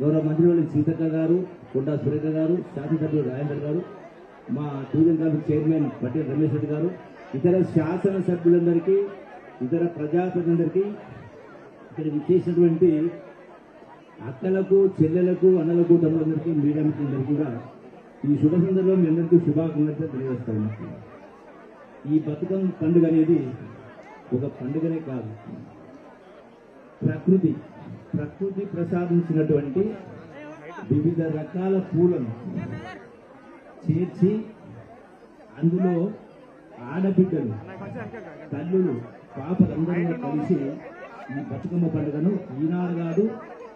గౌరవ మంత్రివర్యులు సీతక్క గారు కొండా సురేఖ గారు శాసనసభ్యులు రాజేందర్ గారు మా tourism committee chairman Patel Ramesh Reddy garu ఇతర శాసనసభ్యులందరికీ ఇతర ప్రజాప్రతినిధులందరికీ ఇక్కడ విచ్చేసినటువంటి అక్కలకు చెల్లెలకు అన్నలకు తమ్ములందరికీ మీడియా మిత్రులందరికీ కూడా ఈ శుభ సందర్భం మీ అందరికీ శుభాకాంక్షలు తెలియజేస్తా ఉన్నాను. ఈ బతుకమ్మ పండుగ అనేది ఒక పండుగనే కాదు ప్రకృతి. ప్రకృతి ప్రసాదించినటువంటి వివిధ రకాల పూలను చేర్చి అందులో ఆడబిడ్డలు తల్లులు పాపలందరూ కలిసి ఈ బతుకమ్మ పండుగను ఈనాడు కాదు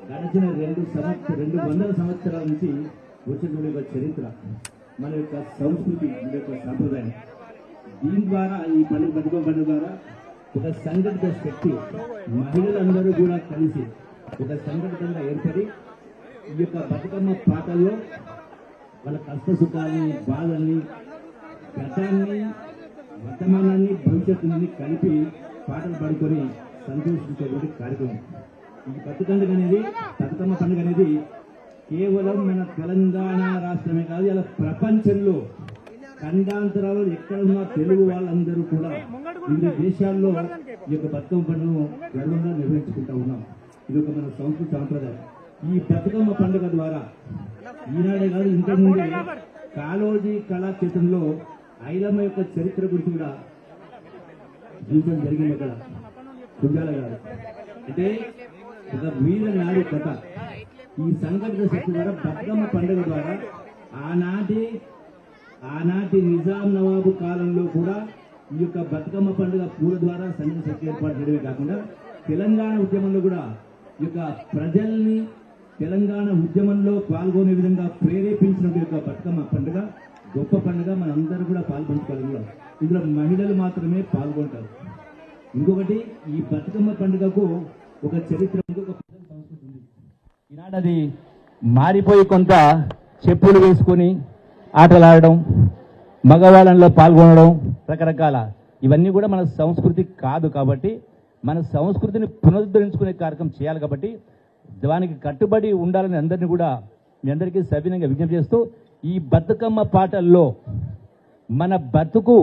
గడిచిన రెండు సంవత్సర రెండు వందల సంవత్సరాల నుంచి వచ్చిన యొక్క చరిత్ర. మన యొక్క సంస్కృతి మన యొక్క సంప్రదాయం. దీని ద్వారా ఈ పండుగ బతుకమ్మ పండుగ ద్వారా ఒక సంఘటిత శక్తి మహిళలందరూ కూడా కలిసి ఒక సంఘటితంగా ఏర్పడి ఈ యొక్క బతుకమ్మ పాటల్లో వాళ్ళ కష్ట సుఖాలని బాధల్ని గతాన్ని వర్తమానాన్ని భవిష్యత్తుని కలిపి పాటలు పాడుకొని సంతోషించేటువంటి కార్యక్రమం. ఈ బతుకండుగ అనేది బతుకమ్మ పండుగ అనేది కేవలం మన తెలంగాణ రాష్ట్రమే కాదు ఇలా ప్రపంచంలో ఖండాంతరాలు ఎక్కడ ఉన్న తెలుగు వాళ్ళందరూ కూడా వివిధ దేశాల్లో ఈ యొక్క బతుకమ్మ పండుగను గర్వంగా నిర్వహించుకుంటా ఉన్నాం. ఇది ఒక మన సంస్కృతి సాంప్రదాయం. ఈ బతుకమ్మ పండుగ ద్వారా ఈనాడే కాదు ఇంతకుముందే కాలోజీ కళాక్షేత్రంలో ఐలమ్మ యొక్క చరిత్ర గురించి కూడా జీవితం జరిగింది అక్కడ. సుజాల గారు. అంటే ఒక వీర నాడు కథ. ఈ సంఘటన శక్తి ద్వారా బతుకమ్మ పండుగ ద్వారా ఆనాటి ఆనాటి నిజాం నవాబు కాలంలో కూడా ఈ యొక్క బతుకమ్మ పండుగ పూల ద్వారా సంఘటన శక్తి ఏర్పాటు చేయడమే కాకుండా తెలంగాణ ఉద్యమంలో కూడా యొక్క ప్రజల్ని తెలంగాణ ఉద్యమంలో పాల్గొనే విధంగా ప్రేరేపించిన యొక్క బతుకమ్మ పండుగ గొప్ప పండుగ మనందరూ కూడా పాల్పంచుకోవాలి ఇందులో మహిళలు మాత్రమే పాల్గొంటారు. ఇంకొకటి ఈ బతుకమ్మ పండుగకు ఒక చరిత్ర ఒక పెద్ద సంస్కృతి ఉంది. ఈనాడు అది మారిపోయి కొంత చెప్పులు వేసుకొని ఆటలాడడం మగవాళ్ళలో పాల్గొనడం రకరకాల ఇవన్నీ కూడా మన సంస్కృతి కాదు కాబట్టి మన సంస్కృతిని పునరుద్ధరించుకునే కార్యక్రమం చేయాలి కాబట్టి దానికి కట్టుబడి ఉండాలని అందరినీ కూడా మీ అందరికీ సవినంగా విజ్ఞప్తి చేస్తూ ఈ బతుకమ్మ పాటల్లో మన బతుకు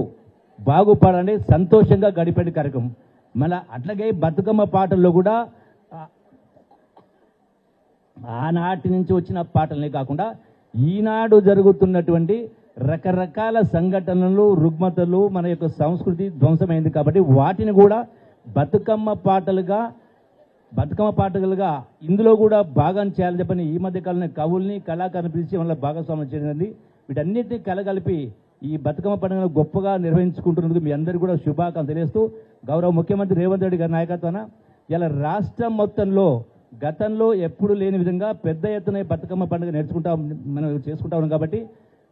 బాగుపడాలని సంతోషంగా గడిపే కార్యక్రమం. మన అట్లాగే బతుకమ్మ పాటల్లో కూడా ఆనాటి నుంచి వచ్చిన పాటలనే కాకుండా ఈనాడు జరుగుతున్నటువంటి రకరకాల సంఘటనలు రుగ్మతలు మన యొక్క సంస్కృతి ధ్వంసమైంది కాబట్టి వాటిని కూడా బతుకమ్మ పాటలుగా బతుకమ్మ పాటలుగా ఇందులో కూడా భాగం చేయాలని చెప్పని ఈ మధ్య కాలంలో కవుల్ని కళాకారుని పిలిచి వాళ్ళ భాగస్వామ్యం చేయడం వీటన్నిటిని కలగలిపి ఈ బతుకమ్మ పండుగను గొప్పగా నిర్వహించుకుంటున్నందుకు మీ అందరికీ కూడా శుభాకాంక్షలు తెలియస్తూ గౌరవ ముఖ్యమంత్రి రేవంత్ రెడ్డి గారి నాయకత్వాన ఇలా రాష్ట్రం మొత్తంలో గతంలో ఎప్పుడు లేని విధంగా పెద్ద ఎత్తున బతుకమ్మ పండుగ నేర్చుకుంటా మనం చేసుకుంటా ఉన్నాం కాబట్టి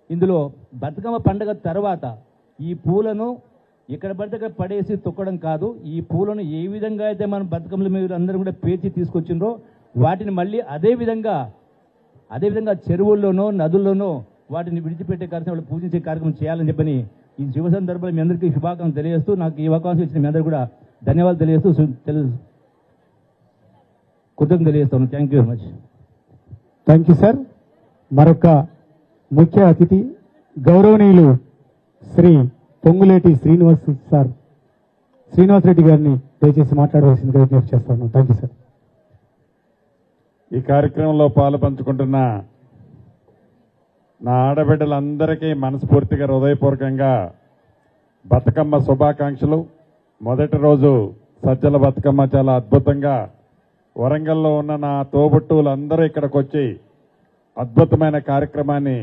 ఇందులో బతుకమ్మ పండుగ తర్వాత ఈ పూలను ఎక్కడ పడితే అక్కడ పడేసి తొక్కడం కాదు ఈ పూలను ఏ విధంగా అయితే మనం బతుకమ్మల మీద అందరూ కూడా పేర్చి తీసుకొచ్చిండ్రో వాటిని మళ్ళీ అదే విధంగా అదేవిధంగా చెరువుల్లోనో నదుల్లోనో వాటిని విడిచిపెట్టే కార్యక్రమం వాళ్ళు పూజించే కార్యక్రమం చేయాలని చెప్పని ఈ శుభ సందర్భంలో మీ అందరికీ శుభాకాంక్షలు తెలియజేస్తూ నాకు ఈ అవకాశం ఇచ్చిన మీ అందరూ కూడా ధన్యవాదాలు తెలియజేస్తూ సు- తెలు తెలియజేస్తాను. Thank you very much thank you sir మరొక ముఖ్య అతిథి గౌరవనీయులు శ్రీ పొంగులేటి శ్రీనివాస్ సార్ శ్రీనివాస్ రెడ్డి గారిని దయచేసి మాట్లాడవలసిందిగా విజ్ఞప్తి చేస్తాను. థ్యాంక్ యూ సార్ ఈ కార్యక్రమంలో పాలు పంచుకుంటున్న నా ఆడబిడ్డలందరికీ మనస్ఫూర్తిగా హృదయపూర్వకంగా బతుకమ్మ శుభాకాంక్షలు. మొదటి రోజు సజ్జల బతుకమ్మ చాలా అద్భుతంగా వరంగల్లో ఉన్న నా తోబుట్టువులందరూ ఇక్కడికి వచ్చి అద్భుతమైన కార్యక్రమాన్ని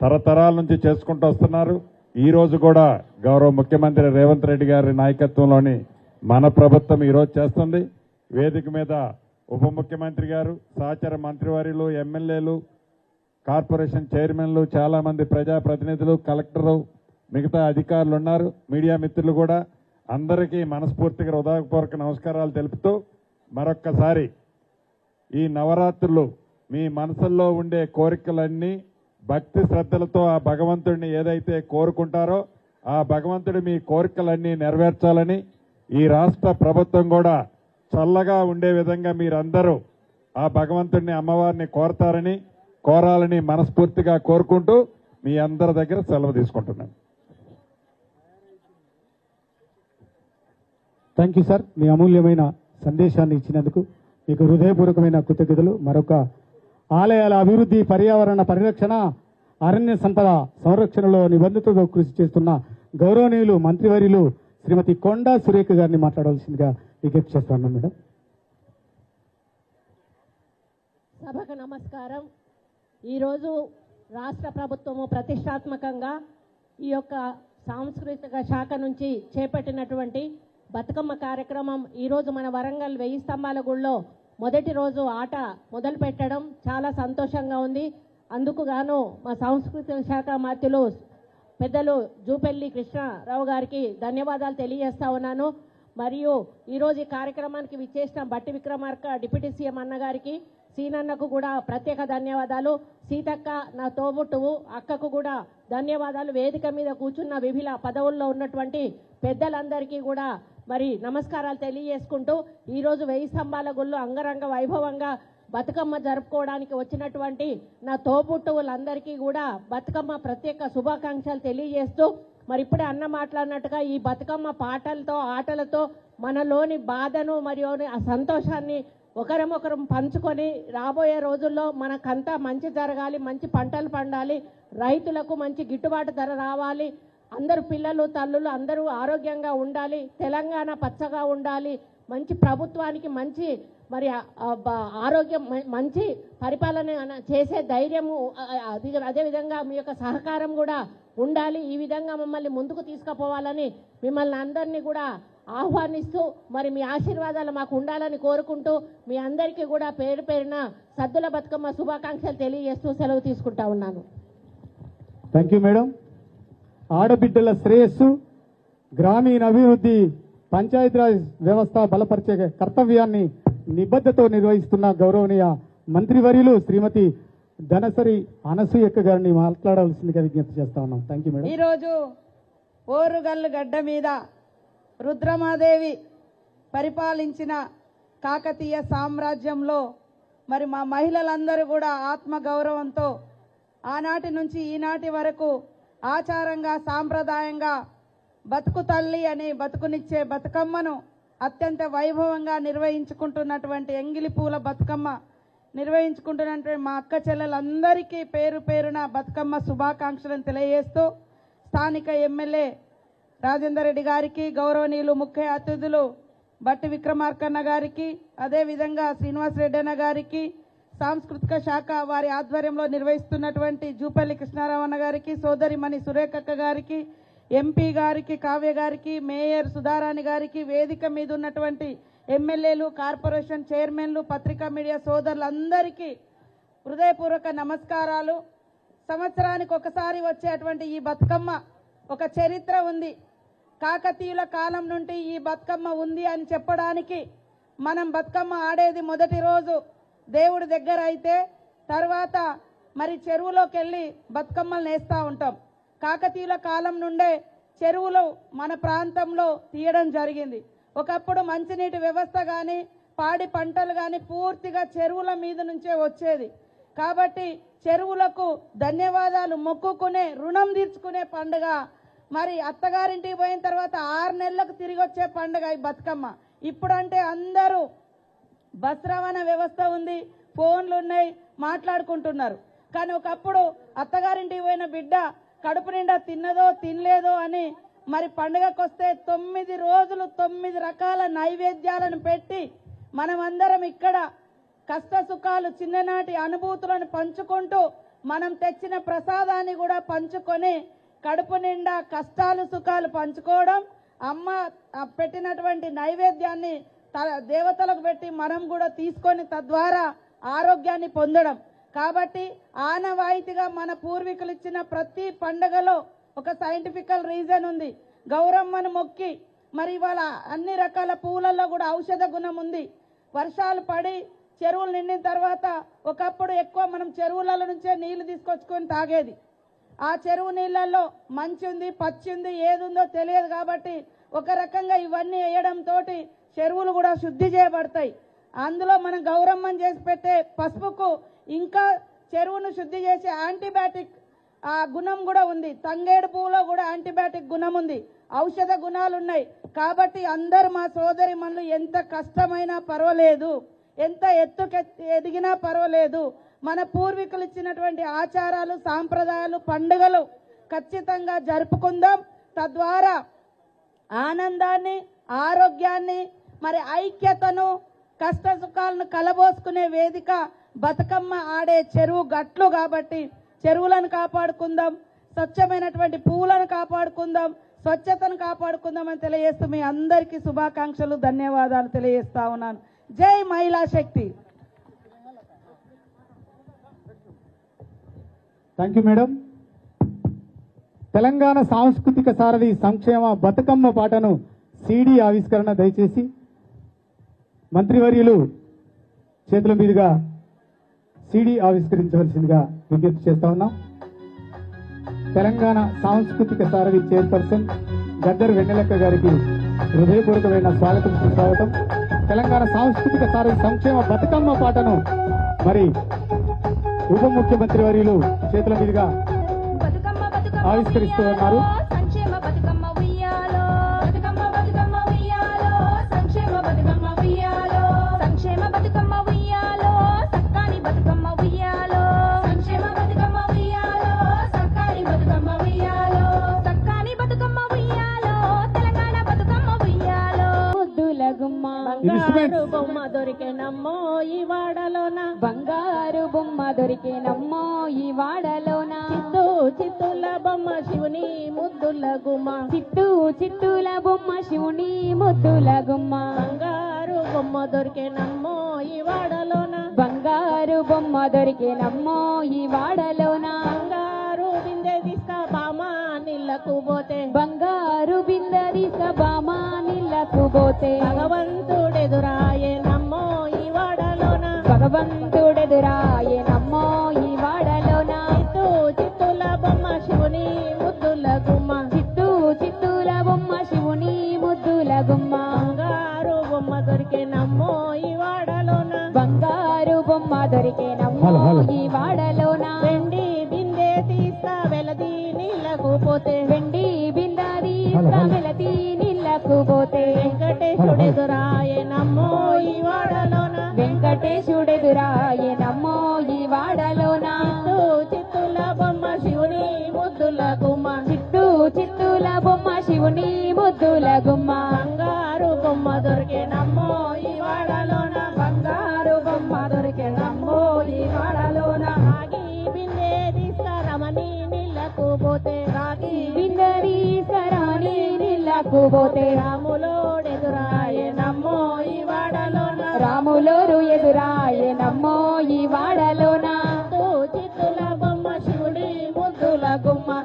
తరతరాల నుంచి చేసుకుంటూ వస్తున్నారు. ఈరోజు కూడా గౌరవ ముఖ్యమంత్రి రేవంత్ రెడ్డి గారి నాయకత్వంలోని మన ప్రభుత్వం ఈరోజు చేస్తుంది. వేదిక మీద ఉప ముఖ్యమంత్రి గారు సహచర మంత్రివర్యులు ఎమ్మెల్యేలు కార్పొరేషన్ చైర్మన్లు చాలామంది ప్రజాప్రతినిధులు కలెక్టరు మిగతా అధికారులు ఉన్నారు. మీడియా మిత్రులు కూడా అందరికీ మనస్ఫూర్తిగా హృదయపూర్వక నమస్కారాలు తెలుపుతూ మరొక్కసారి ఈ నవరాత్రులు మీ మనసుల్లో ఉండే కోరికలన్నీ భక్తి శ్రద్ధలతో ఆ భగవంతుడిని ఏదైతే కోరుకుంటారో ఆ భగవంతుడి మీ కోరికలన్నీ నెరవేర్చాలని ఈ రాష్ట్ర ప్రభుత్వం కూడా చల్లగా ఉండే విధంగా మీరందరూ ఆ భగవంతుడిని అమ్మవారిని కోరతారని కోరాలని మనస్ఫూర్తిగా కోరుకుంటూ మీ అందరి దగ్గర సెలవు తీసుకుంటున్నాను. Thank you sir. మీ అమూల్యమైన సందేశాన్ని ఇచ్చినందుకు మీకు హృదయపూర్వకమైన కృతజ్ఞతలు. మరొక ఆలయాల అభివృద్ధి పర్యావరణ పరిరక్షణ అరణ్య సంపద సంరక్షణలో నిబంధతతో కృషి చేస్తున్న గౌరవనీయులు మంత్రివర్యులు శ్రీమతి కొండా సురేఖ గారిని మాట్లాడవలసిందిగా విజ్ఞప్తి చేస్తాను మేడం. సభకు నమస్కారం. ఈరోజు రాష్ట్ర ప్రభుత్వము ప్రతిష్టాత్మకంగా ఈ యొక్క సాంస్కృతిక శాఖ నుంచి చేపట్టినటువంటి బతుకమ్మ కార్యక్రమం ఈరోజు మన వరంగల్ వెయ్యి స్తంభాల గుళ్ళో మొదటి రోజు ఆట మొదలు పెట్టడం చాలా సంతోషంగా ఉంది. అందుకు గాను మా సాంస్కృతిక శాఖ మాత్యులు పెద్దలు జూపెల్లి కృష్ణారావు గారికి ధన్యవాదాలు తెలియజేస్తా ఉన్నాను. మరియు ఈరోజు ఈ కార్యక్రమానికి విచ్చేసిన బట్టి విక్రమార్క డిప్యూటీ సీఎం అన్న గారికి సీనన్నకు కూడా ప్రత్యేక ధన్యవాదాలు. సీతక్క నా తోబుట్టువు అక్కకు కూడా ధన్యవాదాలు. వేదిక మీద కూర్చున్న వివిధ పదవుల్లో ఉన్నటువంటి పెద్దలందరికీ కూడా మరి నమస్కారాలు తెలియజేసుకుంటూ ఈరోజు వెయ్యి స్తంభాల గుళ్ళు అంగరంగ వైభవంగా బతుకమ్మ జరుపుకోవడానికి వచ్చినటువంటి నా తోబుట్టువులందరికీ కూడా బతుకమ్మ ప్రత్యేక శుభాకాంక్షలు తెలియజేస్తూ మరి ఇప్పుడే అన్న మాట్లాడినట్టుగా ఈ బతుకమ్మ పాటలతో ఆటలతో మనలోని బాధను మరియు ఆ సంతోషాన్ని ఒకరమొకరం పంచుకొని రాబోయే రోజుల్లో మనకంతా మంచి జరగాలి మంచి పంటలు పండాలి రైతులకు మంచి గిట్టుబాటు ధర రావాలి. అందరు పిల్లలు తల్లులు అందరూ ఆరోగ్యంగా ఉండాలి తెలంగాణ పచ్చగా ఉండాలి మంచి ప్రభుత్వానికి మంచి మరి ఆరోగ్యం మంచి పరిపాలన చేసే ధైర్యము అదేవిధంగా మీ యొక్క సహకారం కూడా ఉండాలి. ఈ విధంగా మమ్మల్ని ముందుకు తీసుకుపోవాలని మిమ్మల్ని అందరినీ కూడా ఆహ్వానిస్తూ మరి మీ ఆశీర్వాదాలు మాకు ఉండాలని కోరుకుంటూ మీ అందరికీ కూడా పేరు పేరున సద్దుల బతుకమ్మ శుభాకాంక్షలు తెలియజేస్తూ సెలవు తీసుకుంటా ఉన్నాను. థ్యాంక్ యూ మేడం ఆడబిడ్డల శ్రేయస్సు గ్రామీణ అభివృద్ధి పంచాయతీరాజ్ వ్యవస్థ బలపరిచే కర్తవ్యాన్ని నిబద్ధతో నిర్వహిస్తున్న గౌరవనీయ మంత్రివర్యులు శ్రీమతి ధనసరి అనసూయక్క గారిని మాట్లాడవలసిందిగా విజ్ఞప్తి చేస్తా ఉన్నాం. థ్యాంక్ యూ మేడం ఈరోజు ఓరుగల్లు గడ్డ మీద రుద్రమాదేవి పరిపాలించిన కాకతీయ సామ్రాజ్యంలో మరి మా మహిళలందరూ కూడా ఆత్మ గౌరవంతో ఆనాటి నుంచి ఈనాటి వరకు ఆచారంగా సాంప్రదాయంగా బతుకు తల్లి అని బతుకునిచ్చే బతుకమ్మను అత్యంత వైభవంగా నిర్వహించుకుంటున్నటువంటి ఎంగిలి పూల బతుకమ్మ నిర్వహించుకుంటున్నటువంటి మా అక్క చెల్లెలందరికీ పేరు పేరున బతుకమ్మ శుభాకాంక్షలను తెలియజేస్తూ స్థానిక ఎమ్మెల్యే రాజేందర్ రెడ్డి గారికి గౌరవనీయులు ముఖ్య అతిథులు బట్టి విక్రమార్కన్న గారికి అదేవిధంగా శ్రీనివాస్ రెడ్డి అన్న గారికి సాంస్కృతిక శాఖ వారి ఆధ్వర్యంలో నిర్వహిస్తున్నటువంటి జూపల్లి కృష్ణారావణ గారికి సోదరిమణి సురేఖక్క గారికి ఎంపీ గారికి కావ్య గారికి మేయర్ సుధారాణి గారికి వేదిక మీద ఉన్నటువంటి ఎమ్మెల్యేలు కార్పొరేషన్ చైర్మన్లు పత్రికా మీడియా సోదరులందరికీ హృదయపూర్వక నమస్కారాలు. సంవత్సరానికి ఒకసారి వచ్చేటువంటి ఈ బతుకమ్మ ఒక చరిత్ర ఉంది. కాకతీయుల కాలం నుండి ఈ బతుకమ్మ ఉంది అని చెప్పడానికి మనం బతుకమ్మ ఆడేది మొదటి రోజు. దేవుడి దగ్గర అయితే తర్వాత మరి చెరువులోకి వెళ్ళి బతుకమ్మలు నేస్తూ ఉంటాం. కాకతీయుల కాలం నుండే చెరువులు మన ప్రాంతంలో తీయడం జరిగింది. ఒకప్పుడు మంచినీటి వ్యవస్థ కానీ పాడి పంటలు కానీ పూర్తిగా చెరువుల మీద నుంచే వచ్చేది. కాబట్టి చెరువులకు ధన్యవాదాలు మొక్కుకునే రుణం తీర్చుకునే పండుగ. మరి అత్తగారింటికి పోయిన తర్వాత ఆరు నెలలకు తిరిగి వచ్చే పండుగ ఈ బతుకమ్మ. ఇప్పుడంటే అందరూ బస్ రవాణా వ్యవస్థ ఉంది ఫోన్లు ఉన్నాయి మాట్లాడుకుంటున్నారు. కానీ ఒకప్పుడు అత్తగారింటికి పోయిన బిడ్డ కడుపు నిండా తిన్నదో తినలేదో అని మరి పండుగకు వస్తే తొమ్మిది రోజులు తొమ్మిది రకాల నైవేద్యాలను పెట్టి మనమందరం ఇక్కడ కష్ట సుఖాలు చిన్ననాటి అనుభూతులను పంచుకుంటూ మనం తెచ్చిన ప్రసాదాన్ని కూడా పంచుకొని కడుపు నిండా కష్టాలు సుఖాలు పంచుకోవడం అమ్మ పెట్టినటువంటి నైవేద్యాన్ని దేవతలకు పెట్టి మనం కూడా తీసుకొని తద్వారా ఆరోగ్యాన్ని పొందడం. కాబట్టి ఆనవాయితీగా మన పూర్వీకులు ఇచ్చిన ప్రతి పండగలో ఒక సైంటిఫికల్ రీజన్ ఉంది. గౌరమ్మను మొక్కి మరి ఇవాళ అన్ని రకాల పువ్వులలో కూడా ఔషధ గుణం ఉంది. వర్షాలు పడి చెరువులు నిండిన తర్వాత ఒకప్పుడు ఎక్కువ మనం చెరువులలో నుంచే నీళ్ళు తీసుకొచ్చుకొని తాగేది. ఆ చెరువు నీళ్ళల్లో మంచి ఉంది పచ్చి ఉంది ఏది ఉందో తెలియదు కాబట్టి ఒక రకంగా ఇవన్నీ వేయడంతో చెరువులు కూడా శుద్ధి చేయబడతాయి. అందులో మనం గౌరమ్మని చేసి పెట్టే పసుపుకు ఇంకా చెరువును శుద్ధి చేసే యాంటీబయాటిక్ ఆ గుణం కూడా ఉంది. తంగేడు పువ్వులో కూడా యాంటీబయాటిక్ గుణం ఉంది. ఔషధ గుణాలు ఉన్నాయి. కాబట్టి అందరు మా సోదరి మనలు ఎంత కష్టమైనా పర్వాలేదు. ఎంత ఎత్తుకెత్తి ఎదిగినా పర్వాలేదు. మన పూర్వీకులు ఇచ్చినటువంటి ఆచారాలు సాంప్రదాయాలు పండుగలు ఖచ్చితంగా జరుపుకుందాం. తద్వారా ఆనందాన్ని ఆరోగ్యాన్ని మరి ఐక్యతను కష్ట సుఖాలను కలబోసుకునే వేదిక బతుకమ్మ ఆడే చెరువు గట్లు కాబట్టి చెరువులను కాపాడుకుందాం స్వచ్ఛమైనటువంటి పువ్వులను కాపాడుకుందాం స్వచ్ఛతను కాపాడుకుందాం అని తెలియజేస్తూ మీ అందరికీ శుభాకాంక్షలు ధన్యవాదాలు తెలియజేస్తా ఉన్నాను. జై మహిళా శక్తి! థ్యాంక్ యూ మేడం తెలంగాణ సాంస్కృతిక సారథి సంక్షేమ బతుకమ్మ పాటను సిడీ ఆవిష్కరణ దయచేసి మంత్రివర్యులు చేతుల మీదుగా సిడి ఆవిష్కరించవలసిందిగా విజ్ఞప్తి చేస్తా ఉన్నాం తెలంగాణ సాంస్కృతిక సారథి చైర్పర్సన్ గద్దర్ వెన్నెలక్క గారికి హృదయపూర్వకమైన స్వాగతం సుస్వాగతం తెలంగాణ సాంస్కృతిక సారథి సంక్షేమ బతుకమ్మ పాటను మరి ఉప ముఖ్యమంత్రి వర్యులు చేతుల మీదుగా ఆవిష్కరిస్తూ ఉన్నారు. బంగారు బొమ్మ దొరికెనమ్మో ఈ వాడలోన. బంగారు బొమ్మ దొరికేనమ్మో ఈ వాడలోన. చిత్తూ చిత్తుల బొమ్మ శివుని ముద్దుల గుమ్మ. చిట్టు చిట్టుల బొమ్మ శివుని ముద్దుల గుమ్మ. బంగారు బొమ్మ దొరికెనమ్మో ఈ వాడలోన. బంగారు బొమ్మ దొరికేనమ్మో ఈ వాడలోన. బంగారు బిందె తీసుక బామ నీళ్ళకు పోతే. బంగారు బిందరి సబామా నిల్లకు పోతే భగవంతుడెదురాయనమ్మో ఈ వాడలోన. భగవంతుడెదురాయనమ్మో ఈ వాడలోన. చిత్తూ చిత్తుల బొమ్మ శివుని ముద్దుల గుమ్మ. చిట్టు చిట్టుల బొమ్మ శివుని ముద్దుల గుమ్మ. బంగారు బొమ్మ దొరికెనమ్మో ఈ వాడలోన. బంగారు బొమ్మ దొరికేనమ్మో హలో, హలో. ఈ వాడలోన. వెండి బిందె తీస్తా వెలది నీళ్ళకు పోతే. వెండి బిందాది హలో, హలో. పోతే నిల్లకు పోతే వెంకటేశుడెదురాయనమ్మో ఈ వాడలోన. వెంకటేశుడెదురాయనమ్మో పోతే రాములోడెదురాయనమ్మో ఈ వాడలోన. రాములోరు ఎదురాయనమ్మో ఈ వాడలోన. చిత్తూ చిత్తుల బొమ్మ శివుడి ముద్దుల గుమ్మ.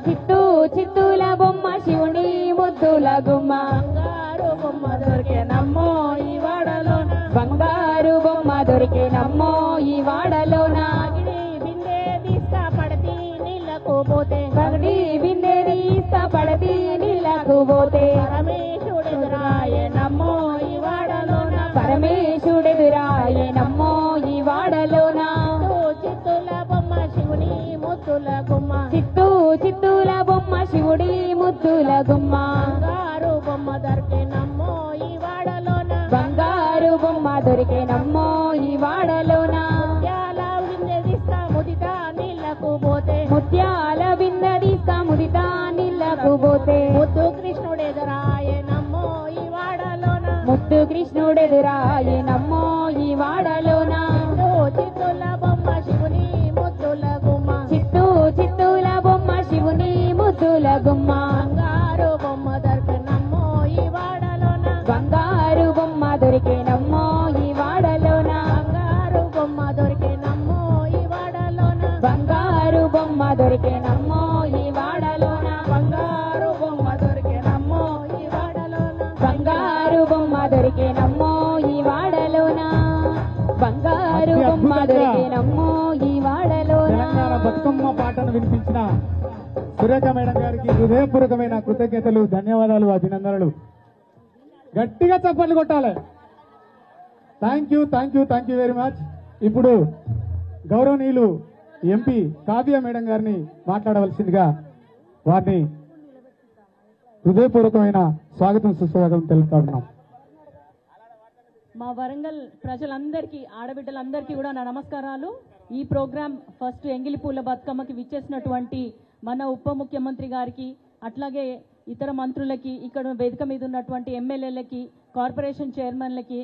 చిట్టుల బొమ్మ శివుని ముద్దుల గుమ్మ. బంగారు బొమ్మ దొరికేనమ్మో ఈ వాడలోన. బంగారు బొమ్మ దొరికేనమ్మో ఈ వాడలోన. రాగిడి బిందె తీసుక పడతి నీళ్ళకు పోతే. పోతే పరమేశుడెదురాయనమ్మో ఈ వాడలోన. పరమేశుడెదురాయనమ్మో ఈ వాడలోన. చిత్తుల బొమ్మ శివుని ముద్దుల గుమ్మ. చిట్టు చిట్టుల బొమ్మ శివుడి ముద్దుల గుమ్మ. బంగారు బొమ్మ దొరికేనమ్మో ఈ వాడలోన. బంగారు బొమ్మ దొరికేనమ్మో ఈ వాడలోన. ముత్యాల పోతే ముద్దు కృష్ణుడెదురాయనమ్మో ఈ వాడలోన. ముద్దు కృష్ణుడెదురాయనమ్మో బంగారు అతి బొమ్మ అద్భుతంగా దొరికేనమ్మో ఈ వాడలోన? తెలంగాణ బతుకమ్మ పాటను వినిపించిన సురేఖ మేడం గారికి హృదయపూర్వకమైన కృతజ్ఞతలు ధన్యవాదాలు అభినందనలు. గట్టిగా చప్పట్లు కొట్టాలి. Thank you thank you thank you very much ఇప్పుడు గౌరవనీయులు ఎంపీ కావ్య మేడం గారిని మాట్లాడవలసిందిగా వారిని హృదయపూర్వకమైన స్వాగతం సుస్వాగతం తెలుపుతా ఉన్నాం. మా వరంగల్ ప్రజలందరికీ ఆడబిడ్డలందరికీ కూడా నా నమస్కారాలు. ఈ ప్రోగ్రాం ఫస్ట్ ఎంగిలిపూల బతుకమ్మకి విచ్చేసినటువంటి మన ఉప ముఖ్యమంత్రి గారికి అట్లాగే ఇతర మంత్రులకి ఇక్కడ వేదిక మీద ఉన్నటువంటి ఎమ్మెల్యేలకి కార్పొరేషన్ చైర్మన్లకి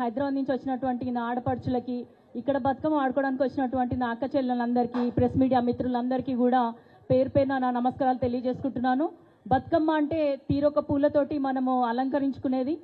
హైదరాబాద్ నుంచి వచ్చినటువంటి నా ఆడపడుచులకి ఇక్కడ బతుకమ్మ ఆడుకోవడానికి వచ్చినటువంటి నా అక్క చెల్లెలందరికీ ప్రెస్ మీడియా మిత్రులందరికీ కూడా పేరు పేరున నా నమస్కారాలు తెలియజేసుకుంటున్నాను. బతుకమ్మ అంటే తీరొక పూలతోటి మనము అలంకరించుకునేది.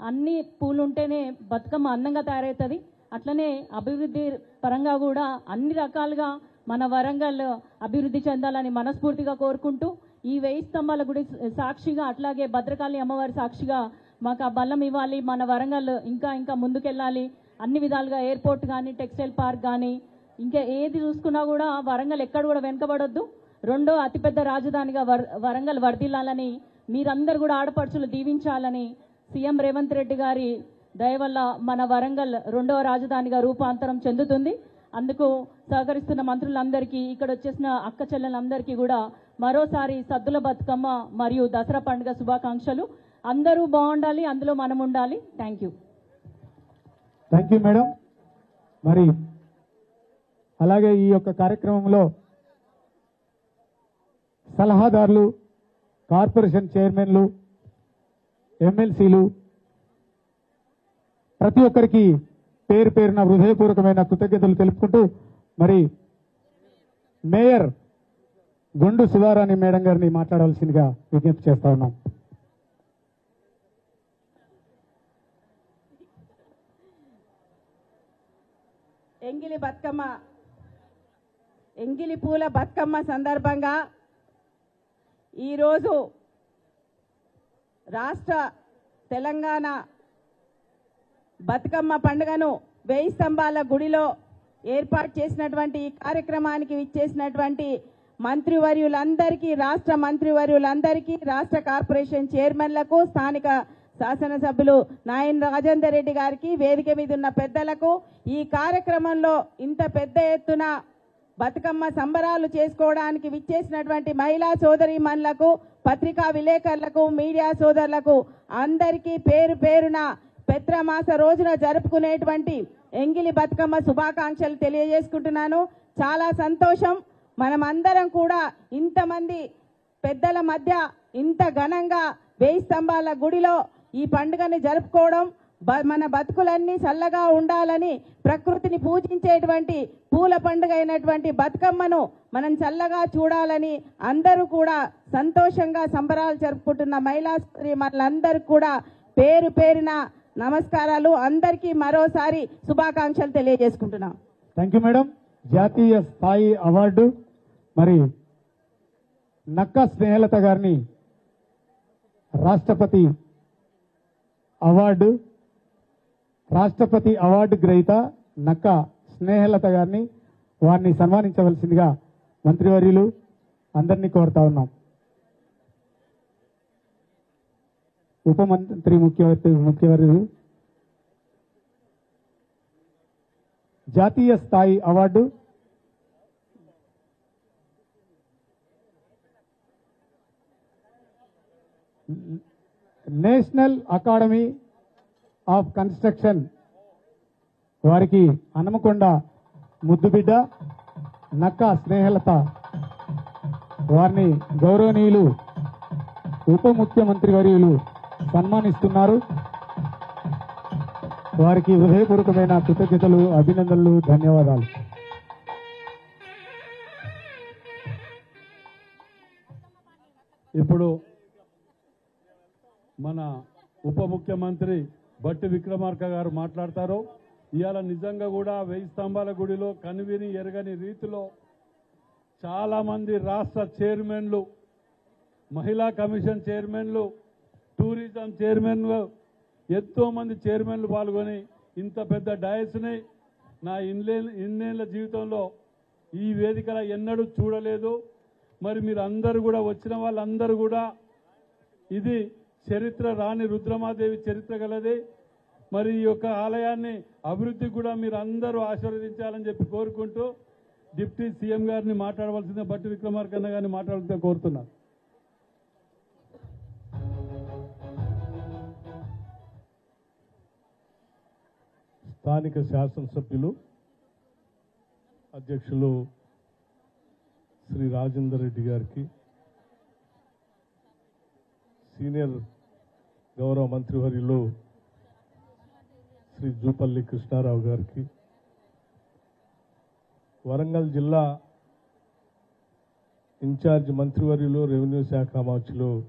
అన్ని పూలు ఉంటేనే బతుకమ్మ అందంగా తయారవుతుంది. అట్లనే అభివృద్ధి పరంగా కూడా అన్ని రకాలుగా మన వరంగల్ అభివృద్ధి చెందాలని మనస్ఫూర్తిగా కోరుకుంటూ ఈ వెయ్యి స్తంభాల గుడి సాక్షిగా అట్లాగే భద్రకాళి అమ్మవారి సాక్షిగా మాకు ఆ బలం ఇవ్వాలి. మన వరంగల్ ఇంకా ఇంకా ముందుకెళ్ళాలి. అన్ని విధాలుగా ఎయిర్పోర్ట్ కానీ టెక్స్టైల్ పార్క్ కానీ ఇంకా ఏది చూసుకున్నా కూడా వరంగల్ ఎక్కడ కూడా వెనుకబడొద్దు. రెండో అతిపెద్ద రాజధానిగా వర్ వరంగల్ వర్ధిల్లాలని మీరందరూ కూడా ఆడపడుచులు దీవించాలని సీఎం రేవంత్ రెడ్డి గారి దయ వల్ల మన వరంగల్ రెండవ రాజధానిగా రూపాంతరం చెందుతుంది. అందుకు సహకరిస్తున్న మంత్రులందరికీ ఇక్కడ వచ్చేసిన అక్క చెల్లెలందరికీ కూడా మరోసారి సద్దుల బతుకమ్మ మరియు దసరా పండుగ శుభాకాంక్షలు. అందరూ బాగుండాలి అందులో మనం ఉండాలి. Thank you thank you madam మరి అలాగే ఈ యొక్క కార్యక్రమంలో సలహాదారులు కార్పొరేషన్ చైర్మన్లు ఎమ్మెల్సీలు ప్రతి ఒక్కరికి పేరు పేరున హృదయపూర్వకమైన కృతజ్ఞతలు తెలుపుకుంటూ మరి మేయర్ గుండు సుధారాణి మేడం గారిని మాట్లాడవలసిందిగా విజ్ఞప్తి చేస్తా ఉన్నాం. ఎంగిలి బతుకమ్మ ఎంగిలి పూల బతుకమ్మ సందర్భంగా ఈరోజు రాష్ట్ర తెలంగాణ బతుకమ్మ పండుగను వేయి స్తంభాల గుడిలో ఏర్పాటు చేసినటువంటి ఈ కార్యక్రమానికి విచ్చేసినటువంటి మంత్రివర్యులందరికీ రాష్ట్ర మంత్రివర్యులందరికీ రాష్ట్ర కార్పొరేషన్ చైర్మన్లకు స్థానిక శాసనసభ్యులు నాయన్ రాజేందర్ రెడ్డి గారికి వేదిక మీద ఉన్న పెద్దలకు ఈ కార్యక్రమంలో ఇంత పెద్ద ఎత్తున బతుకమ్మ సంబరాలు చేసుకోవడానికి విచ్చేసినటువంటి మహిళా సోదరీమణులకు పత్రికా విలేకరులకు మీడియా సోదరులకు అందరికీ పేరు పేరున పెత్రమాస రోజున జరుపుకునేటువంటి ఎంగిలి బతుకమ్మ శుభాకాంక్షలు తెలియజేసుకుంటున్నాను. చాలా సంతోషం. మనమందరం కూడా ఇంతమంది పెద్దల మధ్య ఇంత ఘనంగా వేయి స్తంభాల గుడిలో ఈ పండుగని జరుపుకోవడం మన బతుకులన్నీ చల్లగా ఉండాలని ప్రకృతిని పూజించేటువంటి పూల పండుగ అయినటువంటి బతుకమ్మను మనం చల్లగా చూడాలని అందరూ కూడా సంతోషంగా సంబరాలు జరుపుకుంటున్న మహిళా మనందరూ కూడా పేరు పేరిన నమస్కారాలు. అందరికీ మరోసారి శుభాకాంక్షలు తెలియజేసుకుంటున్నాం. థ్యాంక్ యూ మేడం జాతీయ స్థాయి అవార్డు. మరి నక్క స్నేహలత గారిని రాష్ట్రపతి అవార్డు. రాష్ట్రపతి అవార్డు గ్రహీత నక్క స్నేహలత గారిని వారిని సన్మానించవలసిందిగా మంత్రివర్యులు అందరినీ కోరుతా ఉన్నాం. ఉప మంత్రి ముఖ్యవర్తి ముఖ్యవర్యులు. జాతీయ స్థాయి award. National academy of construction. వారికి హనుమకొండ ముద్దుబిడ్డ నక్క స్నేహలత. వారిని గౌరవనీయులు ఉప ముఖ్యమంత్రి వర్యులు సన్మానిస్తున్నారు. వారికి హృదయపూర్వకమైన కృతజ్ఞతలు అభినందనలు ధన్యవాదాలు. ఇప్పుడు మన ఉప ముఖ్యమంత్రి బట్టి విక్రమార్క గారు మాట్లాడతారు ఇవాళ నిజంగా కూడా వెయ్యి స్తంభాల గుడిలో కనువిని ఎరగని రీతిలో చాలా మంది రాష్ట్ర చైర్మన్లు మహిళా కమిషన్ చైర్మన్లు టూరిజం చైర్మన్లు ఎంతో మంది చైర్మన్లు పాల్గొని ఇంత పెద్ద డయస్ని నా ఇన్లే ఇన్నేళ్ళ జీవితంలో ఈ వేదికల ఎన్నడూ చూడలేదు. మరి మీరు అందరూ కూడా వచ్చిన వాళ్ళందరూ కూడా ఇది చరిత్ర రాణి రుద్రమాదేవి చరిత్ర గలది. మరి ఈ యొక్క ఆలయాన్ని అభివృద్ధి కూడా మీరు అందరూ ఆశీర్వదించాలని చెప్పి కోరుకుంటూ డిప్యూటీ సీఎం గారిని మాట్లాడవలసిందే బట్టి విక్రమార్కన్న గారిని మాట్లాడుతూ కోరుతున్నాను. స్థానిక శాసనసభ్యులు అధ్యక్షులు శ్రీ రాజేందర్ రెడ్డి గారికి సీనియర్ గౌరవ మంత్రివర్యులు శ్రీ జూపల్లి కృష్ణారావు గారికి. వరంగల్ జిల్లా ఇన్ఛార్జ్ మంత్రివర్యులు రెవెన్యూ శాఖ మార్చులు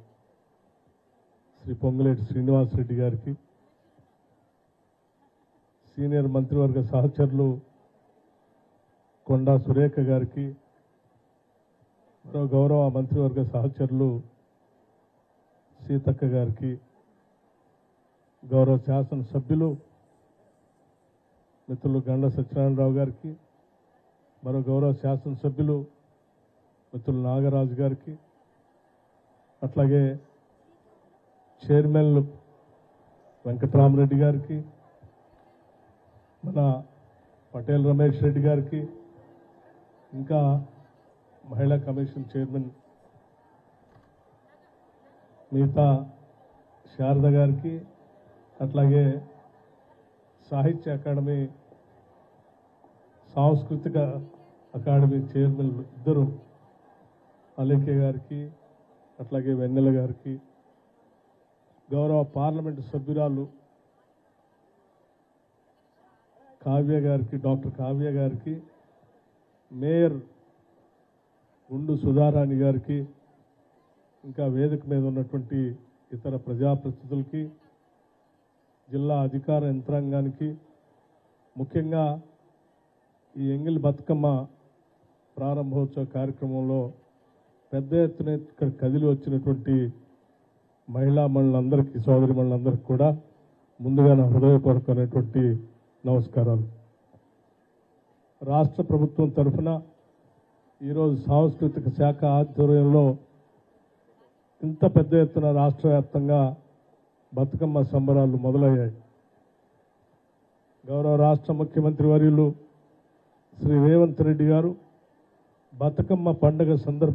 శ్రీ పొంగులేటి శ్రీనివాసరెడ్డి గారికి. సీనియర్ మంత్రివర్గ సహచరులు కొండా సురేఖ గారికి. మరో గౌరవ మంత్రివర్గ సహచరులు సీతక్క గారికి. గౌరవ శాసనసభ్యులు మిత్రులు గండ సత్యనారాయణరావు గారికి మరో గౌరవ శాసనసభ్యులు మిత్రులు నాగరాజు గారికి అట్లాగే చైర్మన్లు వెంకటరామరెడ్డి గారికి మన పటేల్ రమేష్ రెడ్డి గారికి ఇంకా మహిళా కమిషన్ చైర్మన్ మిగతా శారద గారికి అట్లాగే సాహిత్య అకాడమీ సాంస్కృతిక అకాడమీ చైర్మన్ ఇద్దరు అలేఖ్య గారికి అట్లాగే వెన్నెల గారికి గౌరవ పార్లమెంటు సభ్యురాలు కావ్య గారికి డాక్టర్ కావ్య గారికి మేయర్ గుండు సుధారాణి గారికి ఇంకా వేదిక మీద ఉన్నటువంటి ఇతర ప్రజాప్రతినిధులకి జిల్లా అధికార యంత్రాంగానికి ముఖ్యంగా ఈ ఎంగిల్ బతుకమ్మ ప్రారంభోత్సవ కార్యక్రమంలో పెద్ద ఎత్తున ఇక్కడ కదిలి వచ్చినటువంటి మహిళా మనులందరికీ సోదరి మండలందరికీ కూడా ముందుగా నా హృదయపూర్వకమైనటువంటి నమస్కారాలు. రాష్ట్ర ప్రభుత్వం తరఫున ఈరోజు సాంస్కృతిక శాఖ ఆధ్వర్యంలో ఇంత పెద్ద ఎత్తున రాష్ట్ర వ్యాప్తంగా బతుకమ్మ సంబరాలు మొదలయ్యాయి. గౌరవ రాష్ట్ర ముఖ్యమంత్రి వర్యులు శ్రీ రేవంత్ రెడ్డి గారు బతుకమ్మ పండుగ సందర్భంగా